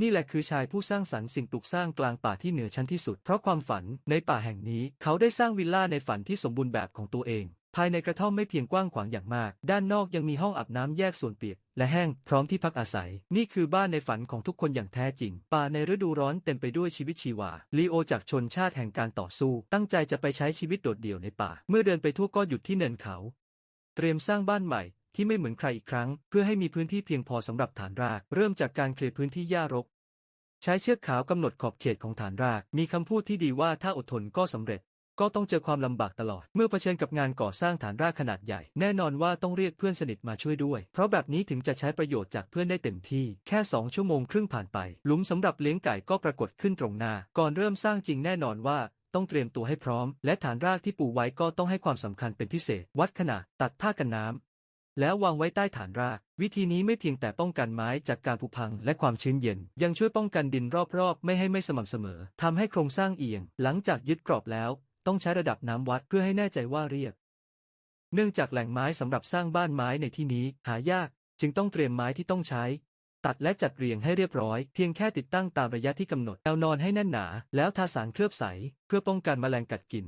นี่แหละคือชายผู้สร้างสรรค์สิ่งปลูกสร้างกลางป่าที่เหนือชั้นที่สุด เพราะความฝันในป่าแห่งนี้ เขาได้สร้างวิลล่าในฝันที่สมบูรณ์แบบของตัวเอง ภายในกระท่อมไม่เพียงกว้างขวางอย่างมาก ด้านนอกยังมีห้องอาบน้ำแยกส่วนเปียก และแห้งพร้อมที่พักอาศัย นี่คือบ้านในฝันของทุกคนอย่างแท้จริง ป่าในฤดูร้อนเต็มไปด้วยชีวิตชีวาลีโอจากชนชาติแห่งการต่อสู้ ตั้งใจจะไปใช้ชีวิตโดดเดี่ยวในป่า เมื่อเดินไปทั่วก็หยุดที่เนินเขา เตรียมสร้างบ้านใหม่ ที่ไม่เหมือนใครอีกครั้ง เพื่อให้มีพื้นที่เพียงพอสำหรับฐานราก เริ่มจากการเคลียร์พื้นที่หญ้ารก ใช้เชือกขาวกำหนดขอบเขตของฐานราก มีคำพูดที่ดีว่าถ้าอดทนก็สำเร็จ ก็ต้องเจอความลำบากตลอด เมื่อเผชิญกับงานก่อสร้างฐานรากขนาดใหญ่ แน่นอนว่าต้องเรียกเพื่อนสนิทมาช่วยด้วย เพราะแบบนี้ถึงจะใช้ประโยชน์จากเพื่อนได้เต็มที่ แค่ 2 ชั่วโมงครึ่งผ่านไป หลุมสำหรับเลี้ยงไก่ก็ปรากฏขึ้นตรงหน้า ก่อนเริ่มสร้างจริงแน่นอนว่าต้องเตรียมตัวให้พร้อม และฐานรากที่ปูไว้ก็ต้องให้ความสำคัญเป็นพิเศษ วัดขนาด ตัดผ้ากันน้ำ แล้ววางไว้ใต้ฐานราก วิธีนี้ไม่เพียงแต่ป้องกันไม้จากการผุพังและความชื้นเย็น ยังช่วยป้องกันดินรอบๆ ไม่ให้ไม่สม่ำเสมอทำให้โครงสร้างเอียง หลังจากยึดกรอบแล้ว ต้องใช้ระดับน้ำวัดเพื่อให้แน่ใจว่าเรียบ เนื่องจากแหล่งไม้สำหรับสร้างบ้านไม้ในที่นี้หายาก จึงต้องเตรียมไม้ที่ต้องใช้ ตัดและจัดเรียงให้เรียบร้อย เพียงแค่ติดตั้งตามระยะที่กำหนดแนวนอนให้แน่นหนา แล้วทาสารเคลือบใส เพื่อป้องกันแมลงกัดกิน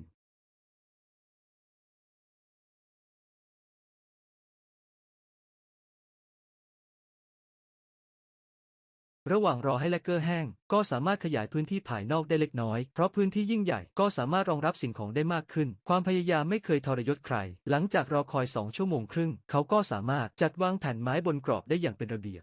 ระหว่างรอให้แลกเกอร์แห้ง ก็สามารถขยายพื้นที่ภายนอกได้เล็กน้อย เพราะพื้นที่ยิ่งใหญ่ก็สามารถรองรับสิ่งของได้มากขึ้น ความพยายามไม่เคยทรยศใคร หลังจากรอคอยสองชั่วโมงครึ่ง เขาก็สามารถจัดวางแผ่นไม้บนกรอบได้อย่างเป็นระเบียบ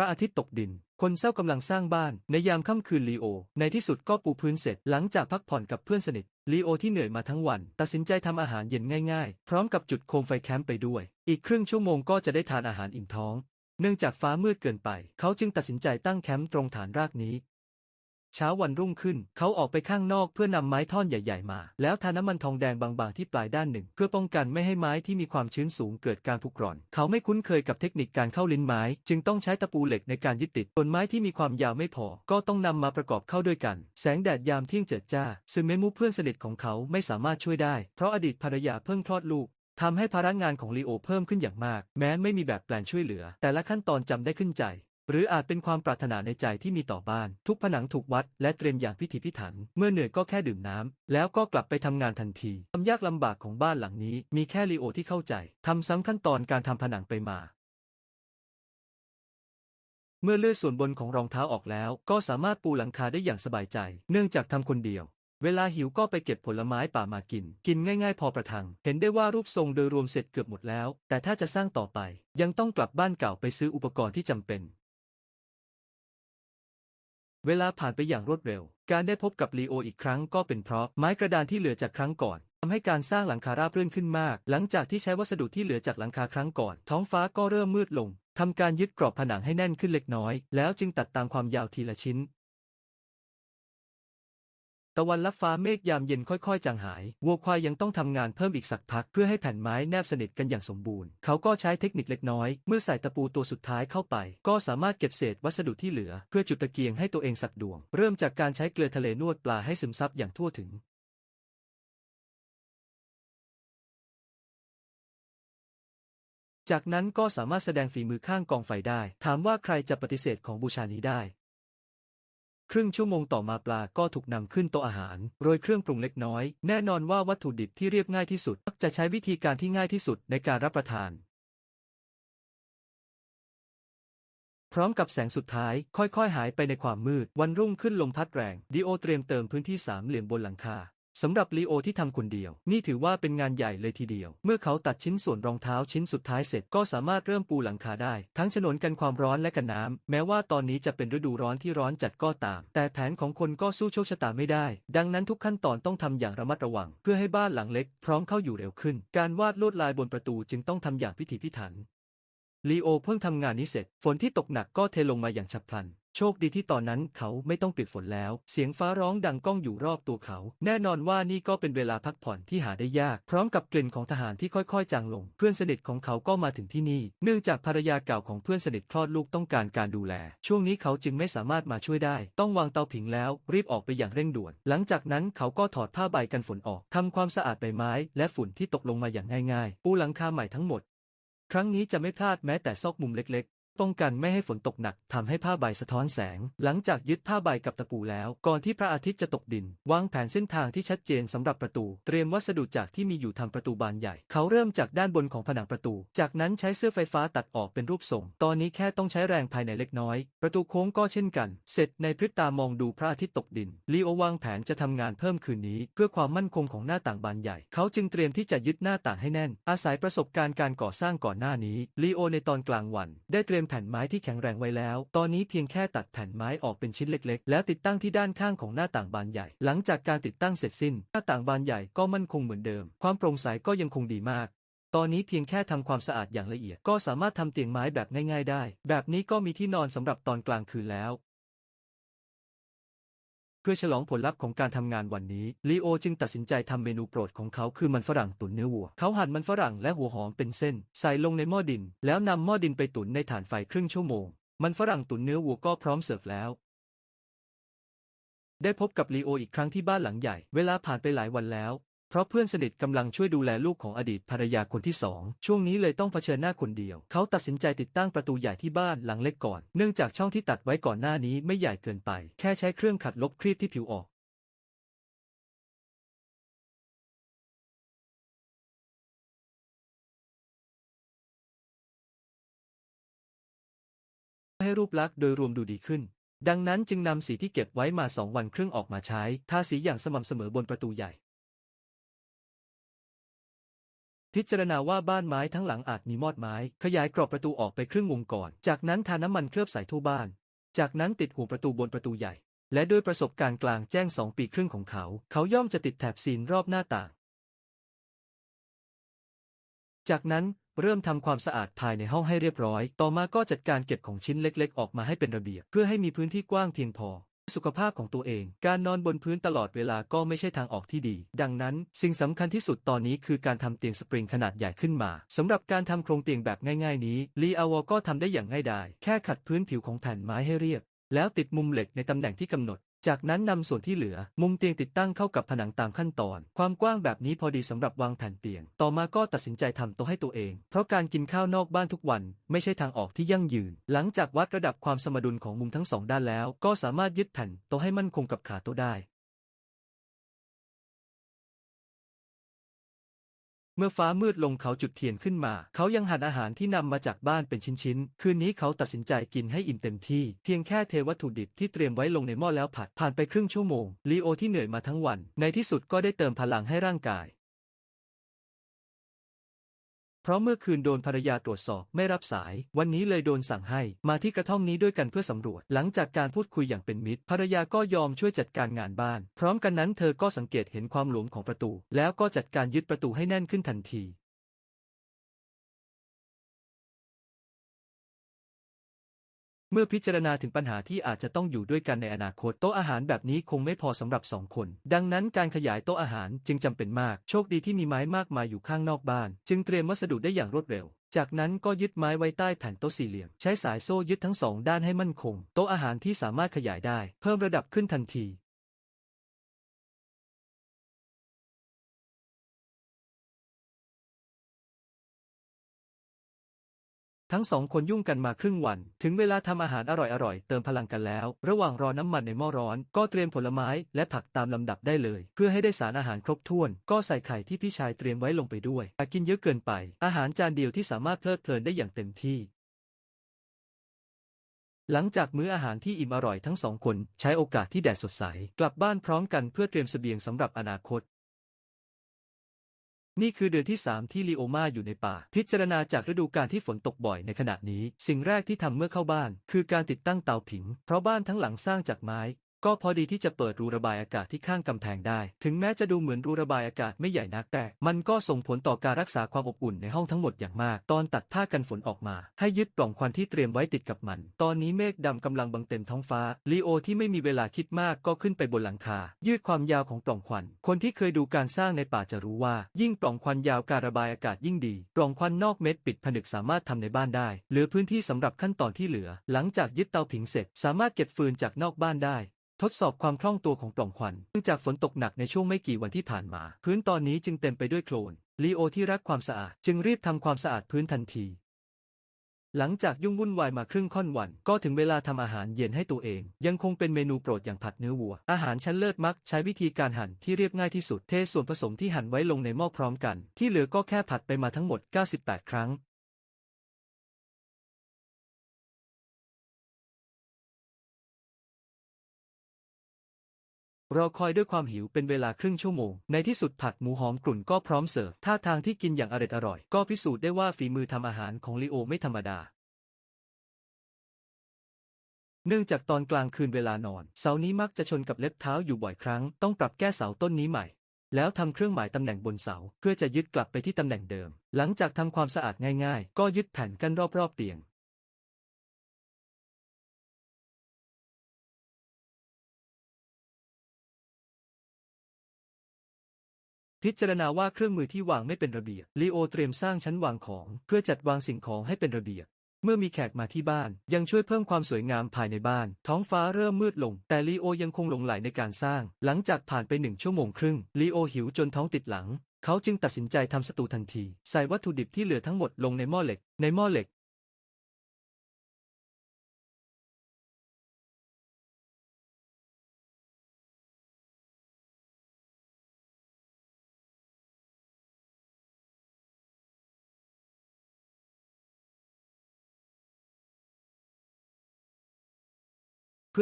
ระอาทิตย์ตกดิน คนเศร้ากำลังสร้างบ้าน ในยามค่ำคืนลีโอ ในที่สุดก็ปูพื้นเสร็จหลังจากพักผ่อนกับเพื่อนสนิทลีโอที่เหนื่อยมาทั้งวัน ตัดสินใจทำอาหารเย็นง่ายๆ พร้อมกับจุดโคมไฟแคมป์ไปด้วย อีกครึ่งชั่วโมงก็จะได้ทานอาหารอิ่มท้อง เนื่องจากฟ้ามืดเกินไป เขาจึงตัดสินใจตั้งแคมป์ตรงฐานรากนี้ เช้าวันรุ่งขึ้น เขาออกไปข้างนอกเพื่อนำไม้ท่อนใหญ่ ๆ มา แล้วทาน้ำมันทองแดงบางๆที่ปลายด้านหนึ่ง เพื่อป้องกันไม่ให้ไม้ที่มีความชื้นสูงเกิดการผุกร่อน เขาไม่คุ้นเคยกับเทคนิคการเข้าลิ้นไม้ จึงต้องใช้ตะปูเหล็กในการยึดติดส่วนไม้ที่มีความยาวไม่พอ ก็ต้องนำมาประกอบเข้าด้วยกัน แสงแดดยามเที่ยงเจิดจ้าซึ่งเมมูเพื่อนสนิทของเขาไม่สามารถช่วยได้ เพราะอดีตภรรยาเพิ่งคลอดลูกทำให้ภาระงานของลีโอเพิ่มขึ้นอย่างมาก แม้ไม่มีแบบแปลนช่วยเหลือ แต่ละขั้นตอนจำได้ขึ้นใจ หรืออาจเป็นความปรารถนาในใจที่มีต่อบ้าน ทุกผนังถูกวัดและเตรียมอย่างพิถีพิถัน เมื่อเหนื่อยก็แค่ดื่มน้ำแล้วก็กลับไปทำงานทันทีความยากลำบากของบ้านหลังนี้ มีแค่ลีโอที่เข้าใจทำซ้ำขั้นตอนการทำผนังไปมาเมื่อเลื่อยส่วนบนของรองเท้าออกแล้ว ก็สามารถปูหลังคาได้อย่างสบายใจ เนื่องจากทำคนเดียว เวลาหิวก็ไปเก็บผลไม้ป่ามากิน กินง่ายๆพอประทัง เห็นได้ว่ารูปทรงโดยรวมเสร็จเกือบหมดแล้ว แต่ถ้าจะสร้างต่อไป ยังต้องกลับบ้านเก่าไปซื้ออุปกรณ์ที่จำเป็น เวลาผ่านไปอย่างรวดเร็ว การได้พบกับลีโออีกครั้งก็เป็นเพราะไม้กระดานที่เหลือจากครั้งก่อนทำให้การสร้างหลังคาราบรื่นขึ้นมาก หลังจากที่ใช้วัสดุที่เหลือจากหลังคาครั้งก่อน ท้องฟ้าก็เริ่มมืดลงทำการยึดกรอบผนังให้แน่นขึ้นเล็กน้อย แล้วจึงตัดตามความยาวทีละชิ้นะวันลับฟ้าเมฆยามเย็นค่อยๆ จางหาย วัวควายยังต้องทำงานเพิ่มอีกสักพัก เพื่อให้แผ่นไม้แนบสนิทกันอย่างสมบูรณ์ เขาก็ใช้เทคนิคเล็กน้อย เมื่อใส่ตะปูตัวสุดท้ายเข้าไป ก็สามารถเก็บเศษวัสดุที่เหลือ เพื่อจุดตะเกียงให้ตัวเองสักดวง เริ่มจากการใช้เกลือทะเลนวดปลาให้ซึมซับอย่างทั่วถึงจากนั้นก็สามารถแสดงฝีมือข้างกองไฟได้ ถามว่าใครจะปฏิเสธของบูชานี้ได้ ครึ่งชั่วโมงต่อมาปลาก็ถูกนำขึ้นโต๊ะอาหาร โรยเครื่องปรุงเล็กน้อย แน่นอนว่าวัตถุดิบที่เรียบง่ายที่สุดมักจะใช้วิธีการที่ง่ายที่สุดในการรับประทาน พร้อมกับแสงสุดท้าย ค่อยๆ หายไปในความมืด วันรุ่งขึ้นลมพัดแรง ดิโอเตรียมเติมพื้นที่สามเหลี่ยมบนหลังคา สำหรับลีโอที่ทำคนเดียว นี่ถือว่าเป็นงานใหญ่เลยทีเดียว เมื่อเขาตัดชิ้นส่วนรองเท้าชิ้นสุดท้ายเสร็จก็สามารถเริ่มปูหลังคาได้ ทั้งฉนวนกันความร้อนและกันน้ำ แม้ว่าตอนนี้จะเป็นฤดูร้อนที่ร้อนจัดก็ตาม แต่แผนของคนก็สู้โชคชะตาไม่ได้ ดังนั้นทุกขั้นตอนต้องทำอย่างระมัดระวัง เพื่อให้บ้านหลังเล็ก พร้อมเข้าอยู่เร็วขึ้น การวาดลวดลายบนประตูจึงต้องทำอย่างพิถีพิถัน ลีโอเพิ่งทำงานนี้เสร็จ ฝนที่ตกหนักก็เทลงมาอย่างฉับพลัน โชคดีที่ตอนนั้นเขาไม่ต้องปิดฝนแล้ว เสียงฟ้าร้องดังก้องอยู่รอบตัวเขา แน่นอนว่านี่ก็เป็นเวลาพักผ่อนที่หาได้ยาก พร้อมกับกลิ่นของทหารที่ค่อยๆ จางลง เพื่อนสนิทของเขาก็มาถึงที่นี่ เนื่องจากภรรยาเก่าของเพื่อนสนิทคลอดลูกต้องการการดูแล ช่วงนี้เขาจึงไม่สามารถมาช่วยได้ ต้องวางเตาผิงแล้ว รีบออกไปอย่างเร่งด่วน หลังจากนั้นเขาก็ถอดผ้าใบกันฝนออกทำความสะอาดใบไม้ และฝุ่นที่ตกลงมาอย่างง่ายๆ ปูหลังคาใหม่ทั้งหมด ครั้งนี้จะไม่พลาดแม้แต่ซอกมุมเล็กๆ ป้องกันไม่ให้ฝนตกหนักทำให้ผ้าใบสะท้อนแสง หลังจากยึดผ้าใบกับตะปูแล้ว ก่อนที่พระอาทิตย์จะตกดิน วางแผนเส้นทางที่ชัดเจนสำหรับประตู เตรียมวัสดุจากที่มีอยู่ทำประตูบานใหญ่ เขาเริ่มจากด้านบนของผนังประตู จากนั้นใช้เสื้อไฟฟ้าตัดออกเป็นรูปทรง ตอนนี้แค่ต้องใช้แรงภายในเล็กน้อย ประตูโค้งก็เช่นกัน เสร็จในพริบตามองดูพระอาทิตย์ตกดิน ลีโอวางแผนจะทำงานเพิ่มคืนนี้ เพื่อความมั่นคงของหน้าต่างบานใหญ่ เขาจึงเตรียมที่จะยึดหน้าต่างให้แน่น อาศัยประสบการณ์การก่อสร้างก่อนหน้านี้ ลีโอในตอนกลางวัน ได้เตรียมแผ่นไม้ที่แข็งแรงไว้แล้ว ตอนนี้เพียงแค่ตัดแผ่นไม้ออกเป็นชิ้นเล็กๆ แล้วติดตั้งที่ด้านข้างของหน้าต่างบานใหญ่ หลังจากการติดตั้งเสร็จสิ้น หน้าต่างบานใหญ่ก็มั่นคงเหมือนเดิม ความโปร่งใสก็ยังคงดีมาก ตอนนี้เพียงแค่ทำความสะอาดอย่างละเอียด ก็สามารถทำเตียงไม้แบบง่าย ๆ ได้ แบบนี้ก็มีที่นอนสำหรับตอนกลางคืนแล้ว เพื่อฉลองผลลัพธ์ของการทำงานวันนี้ลีโอจึงตัดสินใจทำเมนูโปรดของเขาคือมันฝรั่งตุ๋นเนื้อวัว เขาหั่นมันฝรั่งและหัวหอมเป็นเส้น ใส่ลงในหม้อดิน แล้วนำหม้อดินไปตุ๋นในถ่านไฟครึ่งชั่วโมง มันฝรั่งตุ๋นเนื้อวัวก็พร้อมเสิร์ฟแล้ว ได้พบกับลีโออีกครั้งที่บ้านหลังใหญ่ เวลาผ่านไปหลายวันแล้ว เพราะเพื่อนสนิทกำลังช่วยดูแลลูกของอดีตภรรยาคนที่สองช่วงนี้เลยต้องเผชิญหน้าคนเดียว เขาตัดสินใจติดตั้งประตูใหญ่ที่บ้านหลังเล็กก่อน เนื่องจากช่องที่ตัดไว้ก่อนหน้านี้ไม่ใหญ่เกินไป แค่ใช้เครื่องขัดลบครีบที่ผิวออกให้รูปลักษณ์โดยรวมดูดีขึ้น ดังนั้นจึงนำสีที่เก็บไว้มาสองวันครึ่งออกมาใช้ ทาสีอย่างสม่ำเสมอบนประตูใหญ่ พิจารณาว่าบ้านไม้ทั้งหลังอาจมีมอดไม้ ขยายกรอบประตูออกไปครึ่งวงก่อน จากนั้นทาน้ำมันเคลือบใส่ทั่วบ้าน จากนั้นติดหัวประตูบนประตูใหญ่ และด้วยประสบการณ์กลางแจ้งสองปีครึ่งของเขา เขาย่อมจะติดแถบซีนรอบหน้าต่าง จากนั้นเริ่มทำความสะอาดภายในห้องให้เรียบร้อย ต่อมาก็จัดการเก็บของชิ้นเล็ก ๆ ออกมาให้เป็นระเบียบ เพื่อให้มีพื้นที่กว้างเพียงพอ สุขภาพของตัวเอง การนอนบนพื้นตลอดเวลาก็ไม่ใช่ทางออกที่ดี ดังนั้น สิ่งสำคัญที่สุดตอนนี้คือการทำเตียงสปริงขนาดใหญ่ขึ้นมาสำหรับการทำโครงเตียงแบบง่ายๆนี้ลีอาวอก็ทำได้อย่างง่ายดายแค่ขัดพื้นผิวของแผ่นไม้ให้เรียบ แล้วติดมุมเหล็กในตำแหน่งที่กำหนด จากนั้นนำส่วนที่เหลือ มุมเตียงติดตั้งเข้ากับผนังตามขั้นตอน ความกว้างแบบนี้พอดีสำหรับวางแผ่นเตียง ต่อมาก็ตัดสินใจทำโต๊ะให้ตัวเอง เพราะการกินข้าวนอกบ้านทุกวัน ไม่ใช่ทางออกที่ยั่งยืน หลังจากวัดระดับความสมดุลของมุมทั้งสองด้านแล้ว ก็สามารถยึดแผ่นโต๊ะให้มั่นคงกับขาโต๊ะได้ มื่อฟ้ามืดลงเขาจุดเทียนขึ้นมา เขายังหั่นอาหารที่นำมาจากบ้านเป็นชิ้นๆ คืนนี้เขาตัดสินใจกินให้อิ่มเต็มที่ เพียงแค่เทวัตถุดิบที่เตรียมไว้ลงในหม้อแล้วผัด ผ่านไปครึ่งชั่วโมง ลีโอที่เหนื่อยมาทั้งวัน ในที่สุดก็ได้เติมพลังให้ร่างกาย ราะเมื่อคืนโดนภรรยาตรวจสอบไม่รับสาย วันนี้เลยโดนสั่งให้มาที่กระท่อมนี้ด้วยกันเพื่อสำรวจ หลังจากการพูดคุยอย่างเป็นมิตร ภรรยาก็ยอมช่วยจัดการงานบ้าน พร้อมกันนั้นเธอก็สังเกตเห็นความหลวมของประตู แล้วก็จัดการยึดประตูให้แน่นขึ้นทันที เมื่อพิจารณาถึงปัญหาที่อาจจะต้องอยู่ด้วยกันในอนาคตโต๊ะอาหารแบบนี้คงไม่พอสำหรับสองคน ดังนั้นการขยายโต๊ะอาหารจึงจำเป็นมาก โชคดีที่มีไม้มากมายอยู่ข้างนอกบ้าน จึงเตรียมวัสดุได้อย่างรวดเร็ว จากนั้นก็ยึดไม้ไว้ใต้แผ่นโต๊ะสี่เหลี่ยม ใช้สายโซ่ยึดทั้งสองด้านให้มั่นคง โต๊ะอาหารที่สามารถขยายได้ เพิ่มระดับขึ้นทันที ทั้งสองคนยุ่งกันมาครึ่งวัน ถึงเวลาทำอาหารอร่อยๆ เติมพลังกันแล้ว ระหว่างรอน้ำมันในหม้อร้อน ก็เตรียมผลไม้และผักตามลำดับได้เลย เพื่อให้ได้สารอาหารครบถ้วน ก็ใส่ไข่ที่พี่ชายเตรียมไว้ลงไปด้วยแต่กินเยอะเกินไป อาหารจานเดียวที่สามารถเพลิดเพลินได้อย่างเต็มที่ หลังจากมื้ออาหารที่อิ่มอร่อยทั้งสองคน ใช้โอกาสที่แดดสดใส กลับบ้านพร้อมกันเพื่อเตรียมเสบียงสำหรับอนาคต นี่คือเดือนที่ 3 ที่ลีโอมาอยู่ในป่า พิจารณาจากฤดูกาลที่ฝนตกบ่อยในขณะนี้ สิ่งแรกที่ทำเมื่อเข้าบ้าน คือการติดตั้งเตาผิง เพราะบ้านทั้งหลังสร้างจากไม้ ก็พอดีที่จะเปิดรูระบายอากาศที่ข้างกำแพงได้ ถึงแม้จะดูเหมือนรูระบายอากาศไม่ใหญ่นักแต่ มันก็ส่งผลต่อการรักษาความอบอุ่นในห้องทั้งหมดอย่างมาก ตอนตัดผ้ากันฝนออกมา ให้ยึดปล่องควันที่เตรียมไว้ติดกับมัน ตอนนี้เมฆดำกำลังบังเต็มท้องฟ้า ลีโอที่ไม่มีเวลาคิดมากก็ขึ้นไปบนหลังคา ยืดความยาวของปล่องควัน คนที่เคยดูการสร้างในป่าจะรู้ว่า ยิ่งปล่องควันยาวการระบายอากาศยิ่งดี ปล่องควันนอกเม็ดปิดผนึกสามารถทำในบ้านได้ เหลือพื้นที่สำหรับขั้นตอนที่เหลือ หลังจากยึดเตาผิงเสร็จ สามารถเก็บฟืนจากนอกบ้านได้ ทดสอบความคล่องตัวของปล่องควันเนื่องจากฝนตกหนักในช่วงไม่กี่วันที่ผ่านมา พื้นตอนนี้จึงเต็มไปด้วยโคลนลีโอที่รักความสะอาด จึงรีบทำความสะอาดพื้นทันที หลังจากยุ่งวุ่นวายมาครึ่งค่อนวัน ก็ถึงเวลาทำอาหารเย็นให้ตัวเอง ยังคงเป็นเมนูโปรดอย่างผัดเนื้อวัว อาหารชั้นเลิศมักใช้วิธีการหั่นที่เรียบง่ายที่สุด เทส่วนผสมที่หั่นไว้ลงในหม้อพร้อมกัน ที่เหลือก็แค่ผัดไปมาทั้งหมด 98 ครั้ง เรอคอยด้วยความหิวเป็นเวลาครึ่งชั่วโมง ในที่สุดผัดหมูหอมกลุ่นก็พร้อมเสิร์ฟ ท่าทางที่กินอย่างอร็ดอร่อย ก็พิสูจน์ได้ว่าฝีมือทำอาหารของลีโอไม่ธรรมดา เนื่องจากตอนกลางคืนเวลานอน เสานี้มักจะชนกับเล็บเท้าอยู่บ่อยครั้ง ต้องปรับแก้เสาต้นนี้ใหม่ แล้วทำเครื่องหมายตำแหน่งบนเสา เพื่อจะยึดกลับไปที่ตำแหน่งเดิม หลังจากทำความสะอาดง่าย ๆ ก็ยึดแผ่นกันรอบๆเตียง พิจารณาว่าเครื่องมือที่วางไม่เป็นระเบียบลีโอเตรียมสร้างชั้นวางของ เพื่อจัดวางสิ่งของให้เป็นระเบียบ เมื่อมีแขกมาที่บ้าน ยังช่วยเพิ่มความสวยงามภายในบ้าน ท้องฟ้าเริ่มมืดลง แต่ลีโอยังคงหลงไหลในการสร้าง หลังจากผ่านไปหนึ่งชั่วโมงครึ่งลีโอหิวจนท้องติดหลัง เขาจึงตัดสินใจทำสตูทันที ใส่วัตถุดิบที่เหลือทั้งหมดลงในหม้อเหล็ก ในหม้อเหล็ก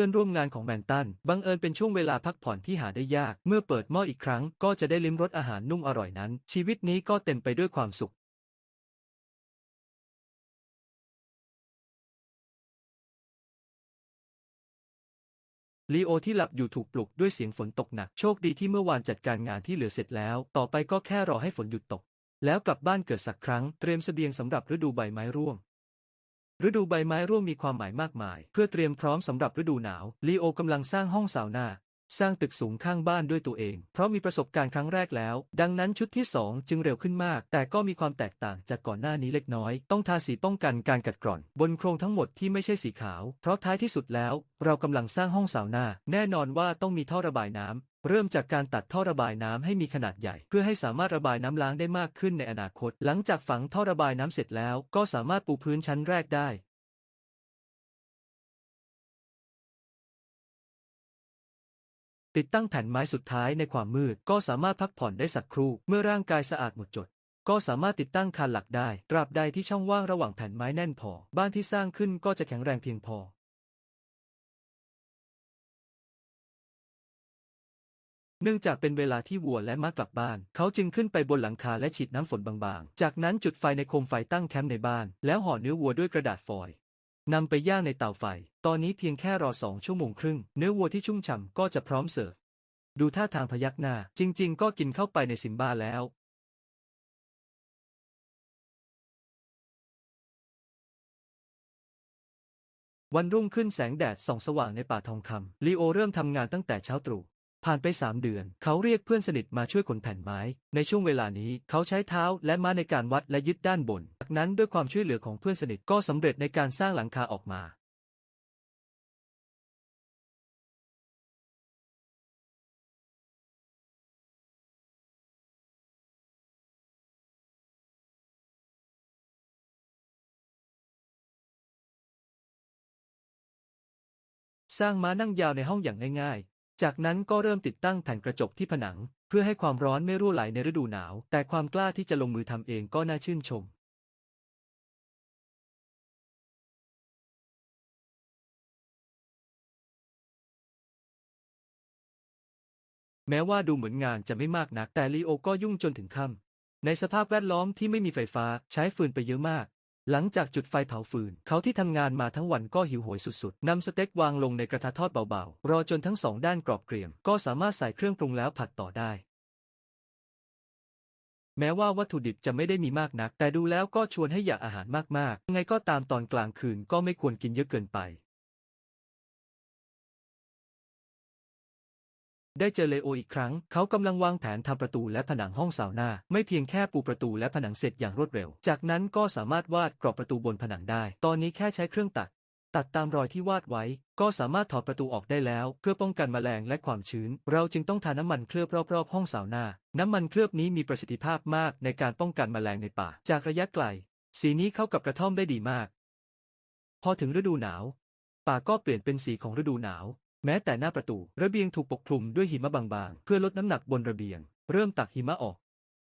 พื่อนร่วมงานของแมนตัน บังเอิญเป็นช่วงเวลาพักผ่อนที่หาได้ยาก เมื่อเปิดหม้ออีกครั้ง ก็จะได้ลิ้มรสอาหารนุ่มอร่อยนั้น ชีวิตนี้ก็เต็มไปด้วยความสุขลีโอที่หลับอยู่ถูกปลุกด้วยเสียงฝนตกหนัก โชคดีที่เมื่อวานจัดการงานที่เหลือเสร็จแล้ว ต่อไปก็แค่รอให้ฝนหยุดตก แล้วกลับบ้านเกิดสักครั้ง เตรียมเสบียงสำหรับฤดูใบไม้ร่วง ฤดูใบไม้ร่วงมีความหมายมากมาย เพื่อเตรียมพร้อมสำหรับฤดูหนาวลีโอกำลังสร้างห้องซาวนาสร้างตึกสูงข้างบ้านด้วยตัวเอง เพราะมีประสบการณ์ครั้งแรกแล้ว ดังนั้นชุดที่ 2 จึงเร็วขึ้นมาก แต่ก็มีความแตกต่างจากก่อนหน้านี้เล็กน้อย ต้องทาสีป้องกันการกัดกร่อน บนโครงทั้งหมดที่ไม่ใช่สีขาว เพราะท้ายที่สุดแล้ว เรากำลังสร้างห้องซาวนาแน่นอนว่าต้องมีท่อระบายน้ำ เริ่มจากการตัดท่อระบายน้ำให้มีขนาดใหญ่ เพื่อให้สามารถระบายน้ำล้างได้มากขึ้นในอนาคต หลังจากฝังท่อระบายน้ำเสร็จแล้ว ก็สามารถปูพื้นชั้นแรกได้ติดตั้งแผ่นไม้สุดท้ายในความมืด ก็สามารถพักผ่อนได้สักครู่ เมื่อร่างกายสะอาดหมดจด ก็สามารถติดตั้งคานหลักได้ ตราบใดที่ช่องว่างระหว่างแผ่นไม้แน่นพอ บ้านที่สร้างขึ้นก็จะแข็งแรงเพียงพอ เนื่องจากเป็นเวลาที่วัวและม้ากลับบ้าน เขาจึงขึ้นไปบนหลังคาและฉีดน้ำฝนบางๆ จากนั้นจุดไฟในโคมไฟตั้งแคมป์ในบ้าน แล้วห่อเนื้อวัวด้วยกระดาษฟอยล์นำไปย่างในเตาไฟ ตอนนี้เพียงแค่รอสองชั่วโมงครึ่ง เนื้อวัวที่ชุ่มฉ่ำก็จะพร้อมเสิร์ฟ ดูท่าทางพยักหน้า จริง ๆ ก็กินเข้าไปในซิมบ้าแล้ว วันรุ่งขึ้นแสงแดดส่องสว่างในป่าทองคำลีโอเริ่มทำงานตั้งแต่เช้าตรู่ ผ่านไปสามเดือน เขาเรียกเพื่อนสนิทมาช่วยขนแผ่นไม้ ในช่วงเวลานี้เขาใช้เท้าและม้าในการวัดและยึดด้านบน จากนั้นด้วยความช่วยเหลือของเพื่อนสนิทก็สำเร็จในการสร้างหลังคาออกมาสร้างม้านั่งยาวในห้องอย่างง่ายๆ จากนั้นก็เริ่มติดตั้งแผ่นกระจกที่ผนัง เพื่อให้ความร้อนไม่รั่วไหลในฤดูหนาว แต่ความกล้าที่จะลงมือทำเองก็น่าชื่นชม แม้ว่าดูเหมือนงานจะไม่มากนัก แต่ลีโอก็ยุ่งจนถึงค่ำในสภาพแวดล้อมที่ไม่มีไฟฟ้าใช้ฟืนไปเยอะมาก หลังจากจุดไฟเผาฟืน เขาที่ทำงานมาทั้งวันก็หิวโหยสุดๆนำสเต็กวางลงในกระทะทอดเบาๆ รอจนทั้งสองด้านกรอบเกรียม ก็สามารถใส่เครื่องปรุงแล้วผัดต่อได้ แม้ว่าวัตถุดิบจะไม่ได้มีมากนัก แต่ดูแล้วก็ชวนให้อยากอาหารมากๆยังไงก็ตามตอนกลางคืนก็ไม่ควรกินเยอะเกินไป ได้เจอเลโออีกครั้ง เขากำลังวางแผนทำประตูและผนังห้องซาวน่าไม่เพียงแค่ปูประตูและผนังเสร็จอย่างรวดเร็ว จากนั้นก็สามารถวาดกรอบประตูบนผนังได้ ตอนนี้แค่ใช้เครื่องตัด ตัดตามรอยที่วาดไว้ ก็สามารถถอดประตูออกได้แล้ว เพื่อป้องกันแมลงและความชื้น เราจึงต้องทาน้ำมันเคลือบรอบๆ ห้องสาวนาน้ำมันเคลือบนี้มีประสิทธิภาพมากในการป้องกันแมลงในป่า จากระยะไกล สีนี้เข้ากับกระท่อมได้ดีมาก พอถึงฤดูหนาว ป่าก็เปลี่ยนเป็นสีของฤดูหนาว แม้แต่หน้าประตู ระเบียงถูกปกคลุมด้วยหิมะบางๆ เพื่อลดน้ำหนักบนระเบียง เริ่มตักหิมะออก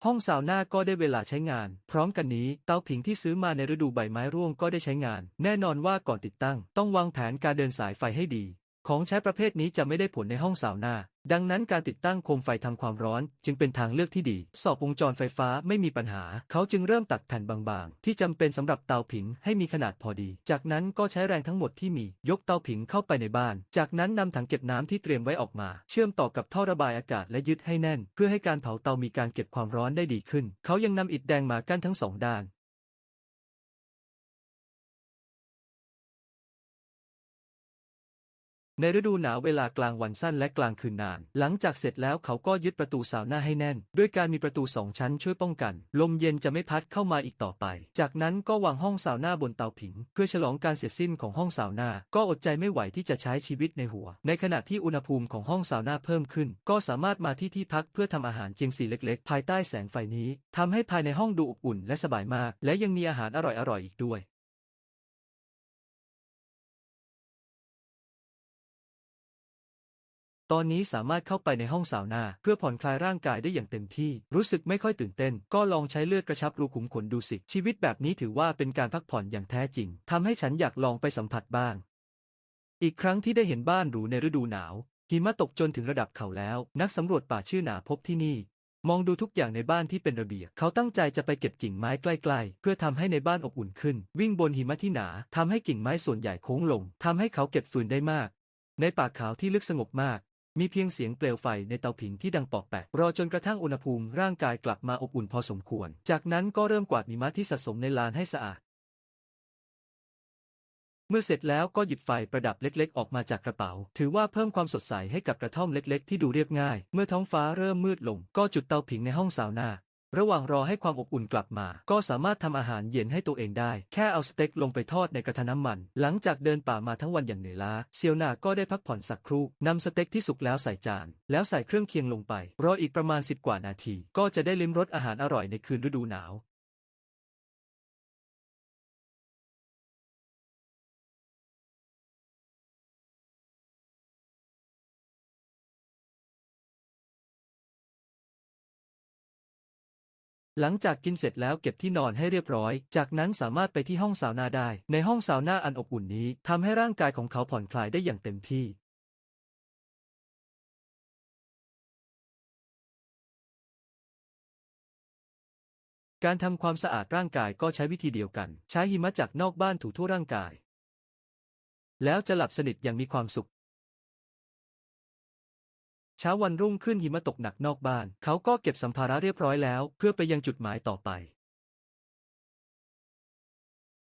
ห้องซาวน่าก็ได้เวลาใช้งาน พร้อมกันนี้เตาผิงที่ซื้อมาในฤดูใบไม้ร่วงก็ได้ใช้งาน แน่นอนว่าก่อนติดตั้ง ต้องวางแผนการเดินสายไฟให้ดี ของใช้ประเภทนี้จะไม่ได้ผลในห้องซาวนาดังนั้นการติดตั้งโคมไฟทำความร้อน จึงเป็นทางเลือกที่ดี สอบวงจรไฟฟ้าไม่มีปัญหา เขาจึงเริ่มตัดแผ่นบางๆ ที่จำเป็นสำหรับเตาผิงให้มีขนาดพอดี จากนั้นก็ใช้แรงทั้งหมดที่มียกเตาผิงเข้าไปในบ้าน จากนั้นนำถังเก็บน้ำที่เตรียมไว้ออกมา เชื่อมต่อกับท่อระบายอากาศและยึดให้แน่น เพื่อให้การเผาเตามีการเก็บความร้อนได้ดีขึ้น เขายังนำอิฐแดงมากั้นทั้งสองด้าน ในฤดูหนาวเวลากลางวันสั้นและกลางคืนนาน หลังจากเสร็จแล้วเขาก็ยึดประตูสาวหน้าให้แน่น ด้วยการมีประตูสองชั้นช่วยป้องกัน ลมเย็นจะไม่พัดเข้ามาอีกต่อไป จากนั้นก็วางห้องสาวหน้าบนเตาผิง เพื่อฉลองการเสร็จสิ้นของห้องสาวหน้า ก็อดใจไม่ไหวที่จะใช้ชีวิตในหัว ในขณะที่อุณหภูมิของห้องสาวหน้าเพิ่มขึ้น ก็สามารถมาที่ที่พักเพื่อทำอาหารเจียงสีเล็กๆ ภายใต้แสงไฟนี้ทำให้ภายในห้องดูอบอุ่นและสบายมาก และยังมีอาหารอร่อยๆอีกด้วย ตอนนี้สามารถเข้าไปในห้องสาวนาเพื่อผ่อนคลายร่างกายได้อย่างเต็มที่ รู้สึกไม่ค่อยตื่นเต้น ก็ลองใช้เลือดกระชับรูขุมขนดูสิ ชีวิตแบบนี้ถือว่าเป็นการพักผ่อนอย่างแท้จริงทำให้ฉันอยากลองไปสัมผัสบ้าง อีกครั้งที่ได้เห็นบ้านหรูในฤดูหนาวหิมะตกจนถึงระดับเข่าแล้ว นักสำรวจป่าชื่อหนาพบที่นี่ มองดูทุกอย่างในบ้านที่เป็นระเบียบ เขาตั้งใจจะไปเก็บกิ่งไม้ใกล้ๆ เพื่อทำให้ในบ้านอบอุ่นขึ้น วิ่งบนหิมะที่หนาทำให้กิ่งไม้ส่วนใหญ่โค้งลงทำให้เขาเก็บฟืนได้มาก ในป่าขาวที่ลึกสงบมาก มีเพียงเสียงเปลวไฟในเตาผิงที่ดังปอกแปกรอจนกระทั่งอุณหภูมิร่างกายกลับมาอบอุ่นพอสมควร จากนั้นก็เริ่มกวาดหิมะที่สะสมในลานให้สะอาด เมื่อเสร็จแล้วก็หยิบไฟประดับเล็กๆ ออกมาจากกระเป๋า ถือว่าเพิ่มความสดใสให้กับกระท่อมเล็กๆ ที่ดูเรียบง่าย เมื่อท้องฟ้าเริ่มมืดลง ก็จุดเตาผิงในห้องสาวนา ระหว่างรอให้ความอบอุ่นกลับมา ก็สามารถทำอาหารเย็นให้ตัวเองได้ แค่เอาสเต็กลงไปทอดในกระทะน้ำมัน หลังจากเดินป่ามาทั้งวันอย่างเหนื่อยล้าเซียวนาก็ได้พักผ่อนสักครู่นำสเต็กที่สุกแล้วใส่จาน แล้วใส่เครื่องเคียงลงไป รออีกประมาณ 10 กว่านาที ก็จะได้ลิ้มรสอาหารอร่อยในคืนฤดูหนาว หลังจากกินเสร็จแล้วเก็บที่นอนให้เรียบร้อย จากนั้นสามารถไปที่ห้องซาวน่าได้ ในห้องซาวน่าอันอบอุ่นนี้ทำให้ร่างกายของเขาผ่อนคลายได้อย่างเต็มที่ การทำความสะอาดร่างกายก็ใช้วิธีเดียวกัน ใช้หิมะจากนอกบ้านถูทั่วร่างกาย แล้วจะหลับสนิทอย่างมีความสุข เช้าวันรุ่งขึ้นหิมะตกหนักนอกบ้าน เขาก็เก็บสัมภาระเรียบร้อยแล้ว เพื่อไปยังจุดหมายต่อไป